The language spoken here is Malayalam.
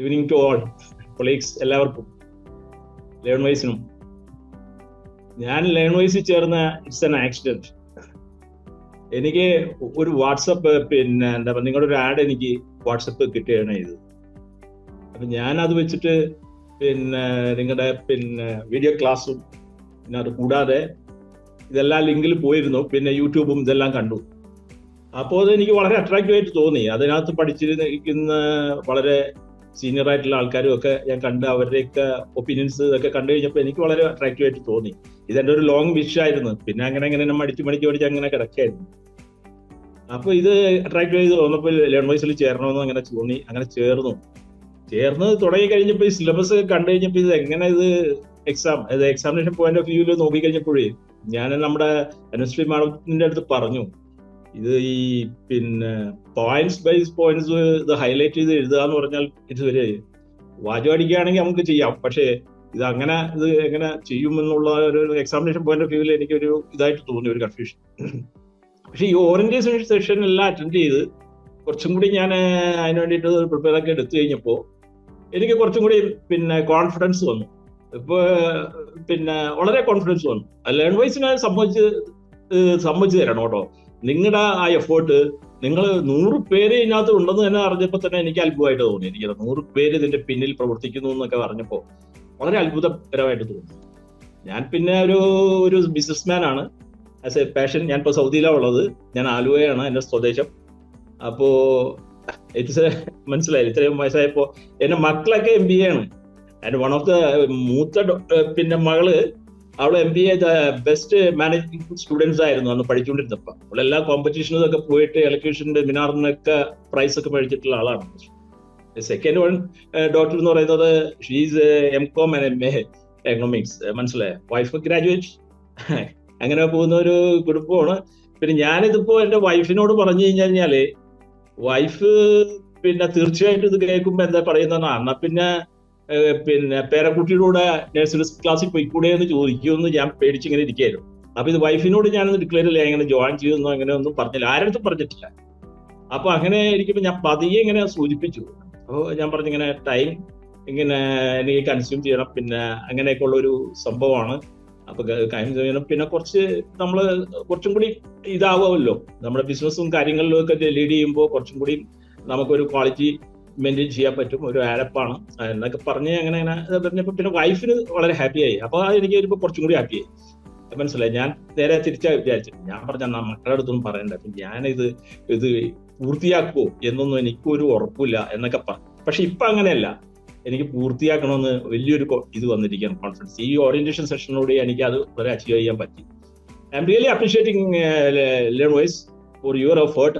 ഈവനിങ് ടു ഓൾ കൊളീഗ്സ് എല്ലാവർക്കും ലേൺ വൈസിനും ഞാൻ ലേൺ വൈസിൽ ചേർന്ന ഇറ്റ്സ് എൻ ആക്സിഡന്റ് എനിക്ക് ഒരു വാട്സപ്പ് പിന്നെ എന്താ പറയുക നിങ്ങളുടെ ഒരു ആഡ് എനിക്ക് വാട്സപ്പ് കിട്ടുകയാണ് ചെയ്തത്. അപ്പൊ ഞാൻ അത് വെച്ചിട്ട് പിന്നെ നിങ്ങളുടെ പിന്നെ വീഡിയോ ക്ലാസ്സും പിന്നെ അത് കൂടാതെ ഇതെല്ലാം ലിങ്കിൽ പോയിരുന്നു. പിന്നെ യൂട്യൂബും ഇതെല്ലാം കണ്ടു. അപ്പോൾ അത് എനിക്ക് വളരെ അട്രാക്റ്റീവ് ആയിട്ട് തോന്നി. അതിനകത്ത് പഠിച്ചിരിക്കുന്ന വളരെ സീനിയർ ആയിട്ടുള്ള ആൾക്കാരും ഒക്കെ ഞാൻ കണ്ട് അവരുടെയൊക്കെ ഒപ്പീനിയൻസ് ഇതൊക്കെ കണ്ടു കഴിഞ്ഞപ്പോൾ എനിക്ക് വളരെ അട്രാക്റ്റീവ് ആയിട്ട് തോന്നി. ഇതെന്റെ ഒരു ലോങ് വിഷ് ആയിരുന്നു. പിന്നെ അങ്ങനെ അങ്ങനെ നമ്മൾ അടിച്ചു മടിച്ച് മടിച്ച് അങ്ങനെ കിടക്കായിരുന്നു. അപ്പൊ ഇത് അട്രാക്റ്റീവ് ചെയ്ത് തോന്നപ്പോൾ ലേൺ വൈസിൽ ചേരണമെന്ന് അങ്ങനെ തോന്നി. അങ്ങനെ ചേർന്നു. ചേർന്ന് തുടങ്ങി കഴിഞ്ഞപ്പോൾ ഈ സിലബസ് കണ്ടു കഴിഞ്ഞപ്പോൾ ഇത് എങ്ങനെ ഇത് എക്സാം ഇത് എക്സാമിനേഷൻ പോയിന്റ് ഓഫ് വ്യൂവിൽ നോക്കി കഴിഞ്ഞപ്പോഴേ ഞാൻ നമ്മുടെ അനുശ്രീ മാഡത്തിന്റെ അടുത്ത് പറഞ്ഞു. ഇത് ഈ പിന്നെ പോയിന്റ്സ് ബൈസ് പോയിന്റ്സ് ഇത് ഹൈലൈറ്റ് ചെയ്ത് എഴുതുക എന്ന് പറഞ്ഞാൽ ഇത് ഒരു വാചകടിക്കുകയാണെങ്കിൽ നമുക്ക് ചെയ്യാം. പക്ഷേ ഇത് അങ്ങനെ ഇത് എങ്ങനെ ചെയ്യുമെന്നുള്ള ഒരു എക്സാമിനേഷൻ പോയിന്റ് ഓഫ് വ്യൂവിൽ എനിക്കൊരു ഇതായിട്ട് തോന്നി ഒരു കൺഫ്യൂഷൻ പക്ഷെ ഈ ഓറിയന്റേഷൻ സെഷൻ എല്ലാം അറ്റൻഡ് ചെയ്ത് കുറച്ചും കൂടി ഞാൻ അതിന് വേണ്ടിയിട്ട് പ്രിപ്പയർ ഒക്കെ എടുത്തു കഴിഞ്ഞപ്പോൾ എനിക്ക് കുറച്ചും കൂടി പിന്നെ കോൺഫിഡൻസ് വന്നു. ഇപ്പോൾ പിന്നെ വളരെ കോൺഫിഡൻസ് വന്നു. ലേൺ വൈസിനെ സംബന്ധിച്ച് സമ്മതിച്ചു തരണം കേട്ടോ. നിങ്ങളുടെ ആ എഫേർട്ട് നിങ്ങൾ നൂറ് പേര് ഇതിനകത്ത് ഉണ്ടെന്ന് തന്നെ അറിഞ്ഞപ്പോൾ തന്നെ എനിക്ക് അത്ഭുതമായിട്ട് തോന്നി. എനിക്ക് നൂറ് പേര് ഇതിന്റെ പിന്നിൽ പ്രവർത്തിക്കുന്നു എന്നൊക്കെ പറഞ്ഞപ്പോൾ വളരെ അത്ഭുതകരമായിട്ട് തോന്നി. ഞാൻ പിന്നെ ഒരു ഒരു ബിസിനസ്മാൻ ആണ്. ആസ് എ പാഷൻ ഞാൻ ഇപ്പോൾ സൗദിയിലാണ് ഉള്ളത്. ഞാൻ ആലുവയാണ് എന്റെ സ്വദേശം. അപ്പോൾ ഇറ്റ്സ് മനസ്സിലായി ഇത്രയും വയസ്സായപ്പോൾ എന്റെ മക്കളൊക്കെ എം ബി എ ആണ്. ആൻഡ് വൺ ഓഫ് ദ മൂത്ത പിന്നെ മകൾ അവൾ M B A best management students ആയിരുന്നു അന്ന് പഠിച്ചുകൊണ്ടിരുന്നപ്പോ. അവൾ എല്ലാ കോമ്പറ്റീഷനും ഒക്കെ പോയിട്ട് എലക്യൂഷന്റെ മിനാറിനൊക്കെ പ്രൈസ് ഒക്കെ മേടിച്ചിട്ടുള്ള ആളാണ്. സെക്കൻഡ് വൺ ഡോക്ടർ എന്ന് പറയുന്നത് she's M com and M A economics മനസ്സിലായ? വൈഫ് ഗ്രാജുവേറ്റ് അങ്ങനെ പോകുന്ന ഒരു കുടുംബമാണ് പിന്നെ ഞാനിതിപ്പോ എന്റെ വൈഫിനോട് പറഞ്ഞു കഴിഞ്ഞാൽ വൈഫ് പിന്നെ തീർച്ചയായിട്ടും ഇത് കേൾക്കുമ്പോ എന്താ പറയുന്ന പിന്നെ പിന്നെ പേരക്കുട്ടിയുടെ കൂടെ നഴ്സറി ക്ലാസ്സിൽ പോയിക്കൂടെ എന്ന് ചോദിക്കുമെന്ന് ഞാൻ പേടിച്ചിങ്ങനെ ഇരിക്കുകയായിരുന്നു. അപ്പൊ ഇത് വൈഫിനോട് ഞാനൊന്ന് ഡിക്ലെയർ ചെയ്യില്ല ഇങ്ങനെ ജോയിൻ ചെയ്തെന്നോ അങ്ങനെ ഒന്നും പറഞ്ഞില്ല. ആരടുത്തും പറഞ്ഞിട്ടില്ല. അപ്പൊ അങ്ങനെ ഇരിക്കുമ്പോൾ ഞാൻ പതിയെ ഇങ്ങനെ സൂചിപ്പിച്ചു. അപ്പോൾ ഞാൻ പറഞ്ഞിങ്ങനെ ടൈം ഇങ്ങനെ എനിക്ക് കൺസ്യൂം ചെയ്യണം. പിന്നെ അങ്ങനെയൊക്കെ ഉള്ള ഒരു സംഭവമാണ് അപ്പൊ കൺസ്യൂം ചെയ്യണം. പിന്നെ കുറച്ച് നമ്മൾ കുറച്ചും കൂടി ഇതാവുമല്ലോ. നമ്മുടെ ബിസിനസ്സും കാര്യങ്ങളിലും ഒക്കെ ലീഡ് ചെയ്യുമ്പോൾ കുറച്ചും കൂടി നമുക്കൊരു ക്വാളിറ്റി മെയിന്റെയിൻ ചെയ്യാൻ പറ്റും ഒരു ആപ്പാണ് എന്നൊക്കെ പറഞ്ഞ് അങ്ങനെ അങ്ങനെ പറഞ്ഞപ്പോൾ പിന്നെ വൈഫിന് വളരെ ഹാപ്പിയായി അപ്പോൾ എനിക്ക് വരുമ്പോൾ കുറച്ചും കൂടി ഹാപ്പിയായി മനസ്സിലായി ഞാൻ നേരെ തിരിച്ചാ വിചാരിച്ചു ഞാൻ പറഞ്ഞ മക്കളുടെ അടുത്തൊന്നും പറയണ്ട. ഞാനിത് ഇത് പൂർത്തിയാക്കുമോ എന്നൊന്നും എനിക്കൊരു ഉറപ്പില്ല എന്നൊക്കെ പറഞ്ഞു പക്ഷെ ഇപ്പൊ അങ്ങനെയല്ല. എനിക്ക് പൂർത്തിയാക്കണമെന്ന് വലിയൊരു ഇത് വന്നിരിക്കുകയാണ് കോൺഫിഡൻസ് ഈ ഓറിയന്റേഷൻ സെഷനിലൂടെ എനിക്ക് അത് വളരെ അച്ചീവ് ചെയ്യാൻ പറ്റി. I am really appreciating Learnwise for your effort